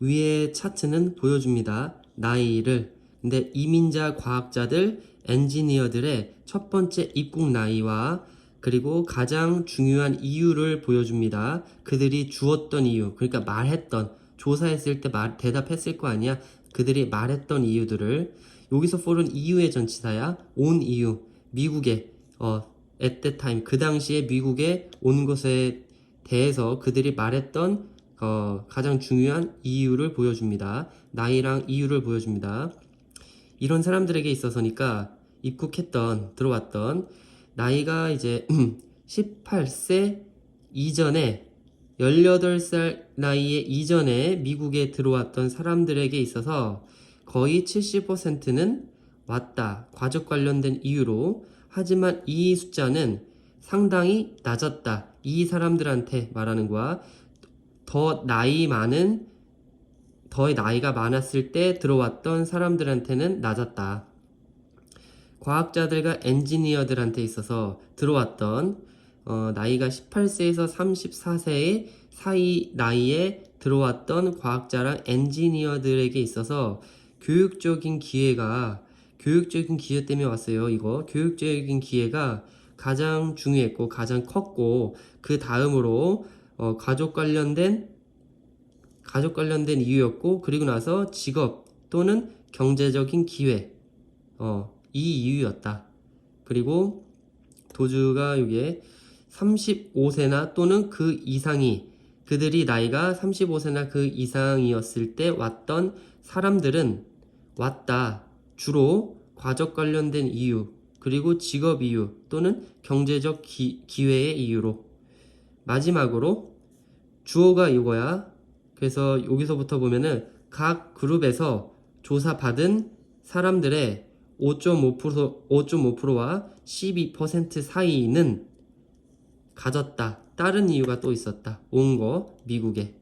위의 차트는 보여줍니다. 나이를. 근데 이민자 과학자들, 엔지니어들의 첫 번째 입국 나이와 그리고 가장 중요한 이유를 보여줍니다. 그들이 주었던 이유, 그러니까 말했던, 조사했을 때 말, 대답했을 거 아니야? 그들이 말했던 이유들을 여기서 for은 이유의 전치사야. 온 이유. 미국에 어 at that time 그 당시에 미국에 온 것에 대해서 그들이 말했던 어, 가장 중요한 이유를 보여줍니다. 나이랑 이유를 보여줍니다. 이런 사람들에게 있어서니까 입국했던 들어왔던 나이가 이제 18세 이전에 18살 나이에 이전에 미국에 들어왔던 사람들에게 있어서 거의 70%는 왔다. 과적 관련된 이유로. 하지만 이 숫자는 상당히 낮았다. 이 사람들한테 말하는 거야. 더 나이 많은, 더 나이가 많았을 때 들어왔던 사람들한테는 낮았다. 과학자들과 엔지니어들한테 있어서 들어왔던 어, 나이가 18세에서 34세의 사이 나이에 들어왔던 과학자랑 엔지니어들에게 있어서 교육적인 기회가 교육적인 기회 때문에 왔어요. 이거 교육적인 기회가 가장 중요했고 가장 컸고 그 다음으로 어, 가족 관련된 가족 관련된 이유였고 그리고 나서 직업 또는 경제적인 기회 어, 이 이유였다. 그리고 도주가 여기에 35세나 또는 그 이상이 그들이 나이가 35세나 그 이상이었을 때 왔던 사람들은 왔다. 주로 과적 관련된 이유, 그리고 직업 이유 또는 경제적 기, 기회의 이유로. 마지막으로 주어가 이거야. 그래서 여기서부터 보면은 각 그룹에서 조사받은 사람들의 5.5% 5.5%와 12% 사이는 가졌다. 다른 이유가 또 있었다. 온 거 미국에.